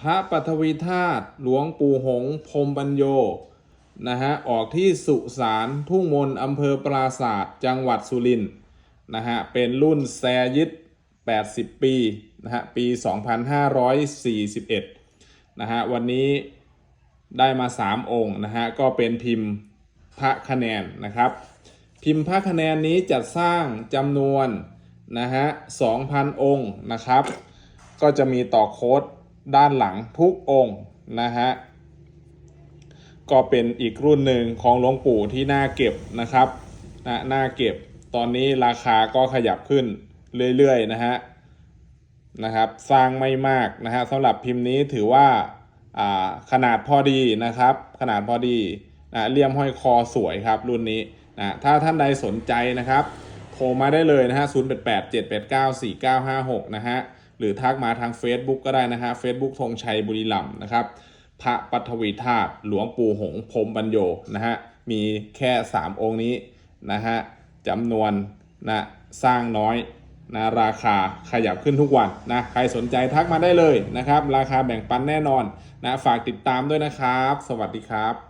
พระปัทวีธาตุหลวงปู่หงพรมปัญโยนะฮะออกที่สุสานทุ่งมนอำเภอปราศาสตร์จังหวัดสุรินทร์นะฮะเป็นรุ่นแซยิด80 ปีนะฮะปี 2541นะฮะวันนี้ได้มา 3 องค์นะฮะก็เป็นพิมพ์พระคะแนนนะครับ พิมพ์พระคะแนนนี้จัดสร้างจำนวนนะฮะ2,000 องค์นะครับ ก็จะมีต่อโค้ด ด้านหลังทุกองค์นะฮะก็เป็นอีกรุ่นหนึ่งของหลวงปู่ที่น่าเก็บนะครับนะน่าเก็บตอนนี้ราคาก็ขยับขึ้นเรื่อยๆนะฮะนะครับสร้างไม่มากนะฮะสำหรับพิมพ์นี้ถือว่าอ่าขนาดพอดีนะครับ ขนาดพอดีนะเลี่ยมห้อยคอสวยครับรุ่นนี้นะถ้าท่านใดสนใจนะครับ โทรมาได้เลยนะฮะ 0 8 8 7 8 9 4 9 5 6 นะฮะ หรือทักมาทาง Facebook ก็ได้นะฮะ Facebook ธงชัยบุรีรัมนะครับ พระปัทวีธาตุหลวงปู่หงพรมปัญโยนะฮะ มีแค่ 3 องค์นี้นะฮะจำนวนนะสร้างน้อยนะราคาขยับขึ้นทุกวันนะใครสนใจทักมาได้เลยนะครับ ราคาแบ่งปันแน่นอนนะฝากติดตามด้วยนะครับ สวัสดีครับ